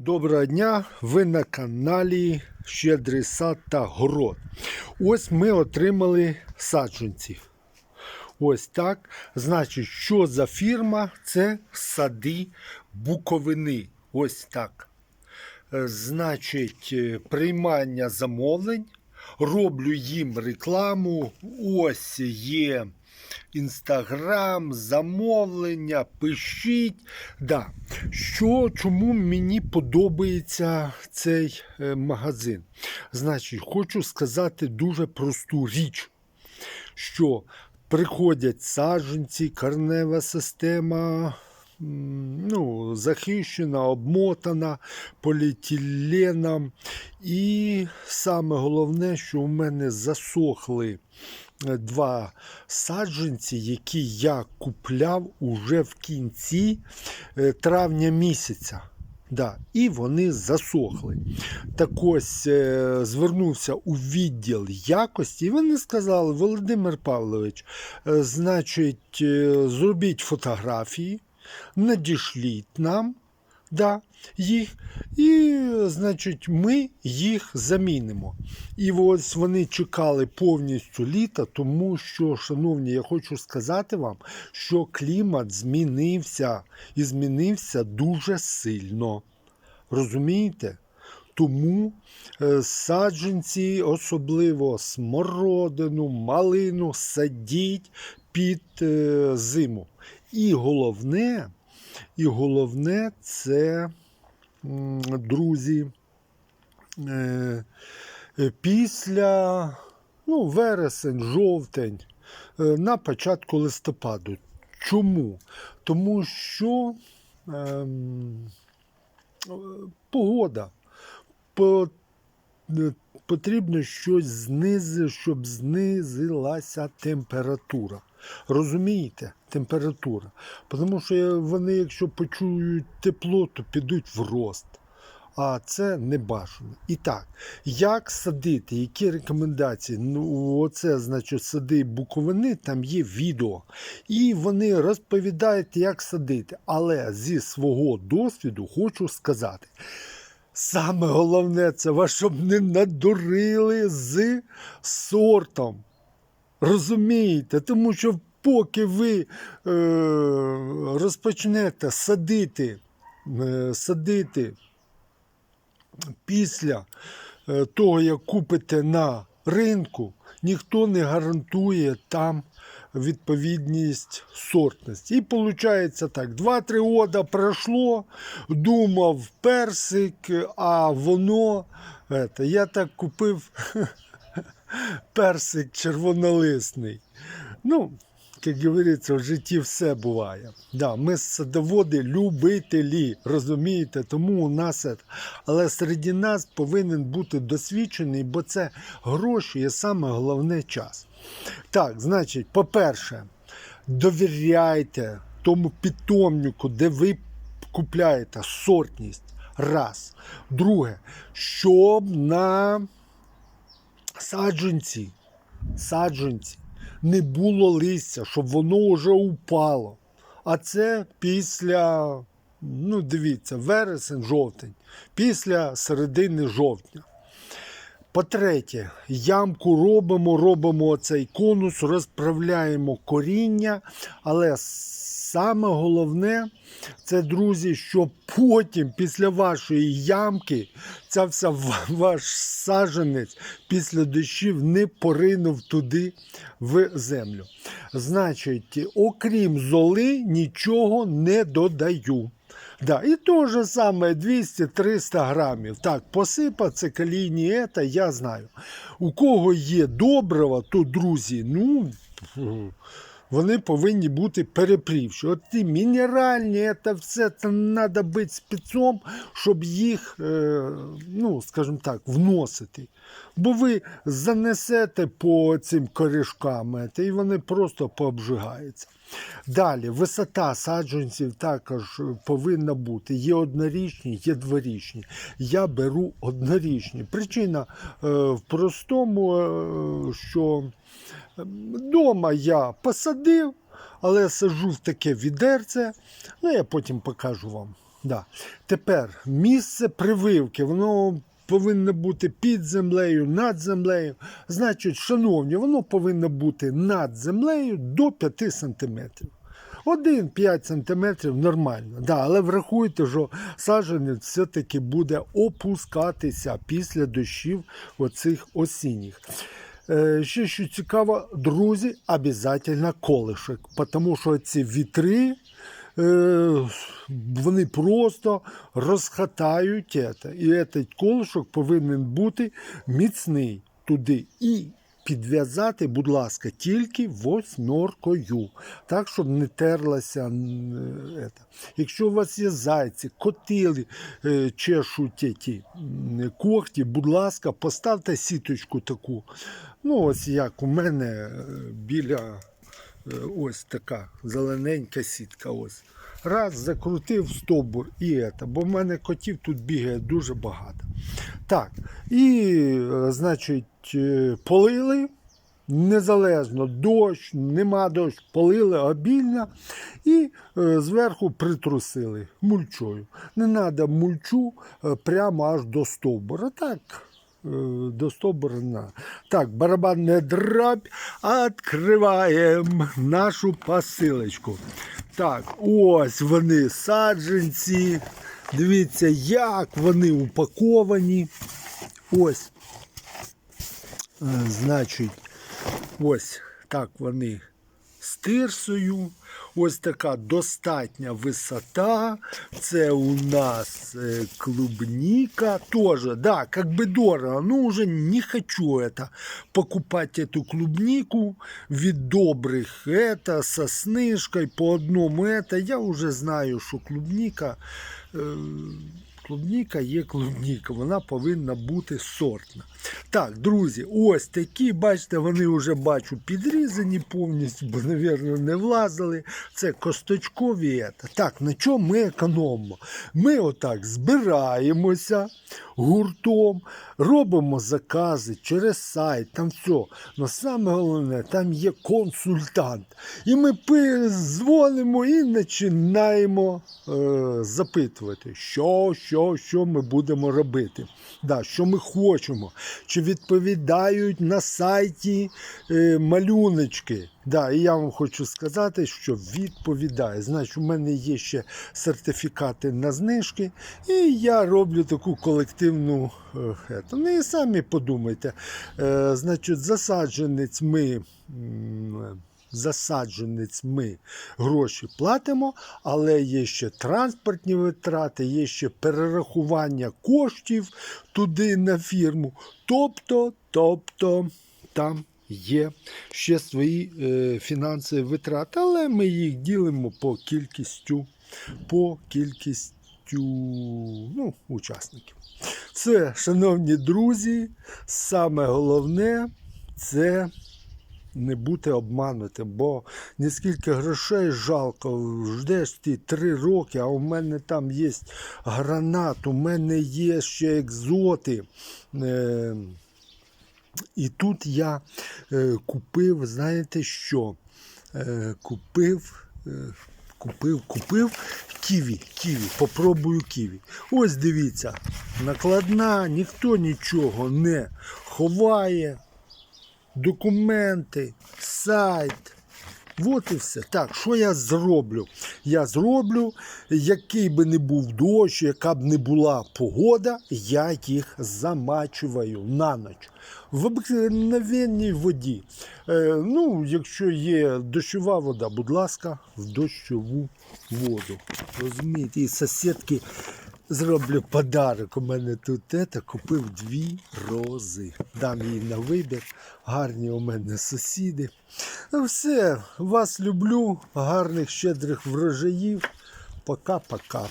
Доброго дня! Ви на каналі Щедрий сад та город. Ось ми отримали саджанців. Ось так. Значить, що за фірма? Це сади Буковини. Ось так. Е, Значить, е, приймання замовлень. Роблю їм рекламу. Ось є інстаграм, замовлення, пишіть. Да. Що, чому мені подобається цей е, магазин? Значить, хочу сказати дуже просту річ, що приходять саджанці, корнева система. Ну, захищена, обмотана поліетиленом. І саме головне, що у мене засохли два саджанці, які я купляв уже в кінці е, травня місяця. Да, і вони засохли. Так ось е, звернувся у відділ якості, і вони сказали: Володимир Павлович, е, значить, е, зробіть фотографії, надішліть нам да, їх, і, значить, ми їх замінимо. І ось вони чекали повністю літа, тому що, шановні, я хочу сказати вам, що клімат змінився і змінився дуже сильно. Розумієте? Тому е, саджанці, особливо смородину, малину, садіть під е, зиму. І головне, і головне це, друзі, е, е, після ну, вересень, жовтень, е, на початку листопаду. Чому? Тому що ем, погода. Потрібно щось знизити, щоб знизилася температура. Розумієте? Температура. Тому що вони, якщо почують тепло, то підуть в рост. А це не бажано. І так, як садити, які рекомендації? Ну, оце, значить, сади буковини, там є відео. І вони розповідають, як садити. Але зі свого досвіду хочу сказати. Саме головне, це вас, щоб не надурили з сортом. Розумієте? Тому що поки ви е, розпочнете садити, е, садити після е, того, як купите на ринку, ніхто не гарантує там відповідність сортності. І виходить так: 2-3 года пройшло, думав персик, а воно. Это, я так купив персик червонолисний. Ну, як говориться, в житті все буває. Да, ми садоводи любителі, розумієте, тому у нас. Але серед нас повинен бути досвідчений, бо це гроші і саме головне час. Так, значить, по-перше, довіряйте тому питомнику, де ви купляєте сортність. Раз. Друге, щоб на саджанці, саджанці не було листя, щоб воно вже упало. А це після, ну дивіться, вересень, жовтень, після середини жовтня. По-третє, ямку робимо, робимо цей конус, розправляємо коріння, але саме головне, це, друзі, що потім, після вашої ямки, ця вся ваш саджанець після дощів не поринув туди в землю. Значить, окрім золи, нічого не додаю. Да, і то же саме 200-300 грамів. Так, посипа це я знаю. У кого є добрива, то друзі, ну. Вони повинні бути перепрівші. От ті мінеральні, це все це треба бути спецом, щоб їх, е, ну, скажімо так, вносити. Бо ви занесете по цим корішкам, і вони просто пообжигаються. Далі, висота саджанців також повинна бути. Є однорічні, є дворічні. Я беру однорічні. Причина е, в простому, е, що Дома я посадив, але сажу в таке відерце. Ну, я потім покажу вам. Да. Тепер місце прививки, воно повинно бути під землею, над землею. Значить, шановні, воно повинно бути над землею до 5 сантиметрів. 1-5 сантиметрів нормально, да, але врахуйте, що саджанець все-таки буде опускатися після дощів оцих осінніх. Е, Ще що цікаво, друзі, обов'язково колишок, тому що ці вітри, е, вони просто розхатають це. І цей колишок повинен бути міцний туди. І підв'язати, будь ласка, тільки восьмеркою, так, щоб не терлася. е. Якщо у вас є зайці, котили е, чешуть ті когті, будь ласка, поставте сіточку таку. Ну, ось як у мене е, біля ось така зелененька сітка. Ось. Раз закрутив стовбур і ета, бо в мене котів тут бігає дуже багато. Так, і, е, значить, е, полили. Незалежно, дощ, нема дощ, полили обільно і е, зверху притрусили мульчою. Не треба мульчу прямо аж до стовбура. Так, е, до стовбура на. Так, барабан не дробь, відкриваємо нашу посилочку. Так, ось вони саджанці. Дивіться, як вони упаковані. Ось. Е, Значить, ось так вони з тирсою. Ось така достатня висота. Це у нас е, клубника тоже. Да, как бы дорого, но уже не хочу это покупать эту клубнику від добрих это со снижкой по одному это. Я уже знаю, що клубника. Е, Клубніка є клубніка, вона повинна бути сортна. Так, друзі, ось такі, бачите, вони вже бачу підрізані повністю, бо, мабуть, не влазили. Це косточкові. Так, на чому ми економимо? Ми отак збираємося гуртом, робимо закази через сайт, там все. Но саме головне, там є консультант. І ми дзвонимо і починаємо е, запитувати, що, що, що ми будемо робити, да, що ми хочемо, чи відповідають на сайті е, малюночки. Да, і я вам хочу сказати, що відповідає. Значить, у мене є ще сертифікати на знижки, і я роблю таку колективну. е. Ну і самі подумайте. Е, значить, засадженець ми. м, Засадженець ми гроші платимо, але є ще транспортні витрати, є ще перерахування коштів туди на фірму. Тобто, тобто там є ще свої е, фінансові витрати, але ми їх ділимо по кількістю, по кількістю ну, учасників. Це, шановні друзі, саме головне це не бути обманутим, бо нескільки грошей жалко, ждеш ти три роки, а у мене там є гранат, у мене є ще екзоти. Е, і тут я е, купив, знаєте що? Е, купив, купив, купив ківі, ківі, попробую ківі. Ось дивіться, накладна, ніхто нічого не ховає. Документи, сайт. От і все. Так, що я зроблю? Я зроблю, який би не був дощ, яка б не була погода, я їх замачую на ніч. В обикновенній воді. Е, ну, якщо є дощова вода, будь ласка, в дощову воду. Розумієте, і сусідки зроблю подарок. У мене тут тета купив дві рози. Дам їй на вибір. Гарні у мене сусіди. Ну все, вас люблю, гарних щедрих врожаїв. Пока-пока.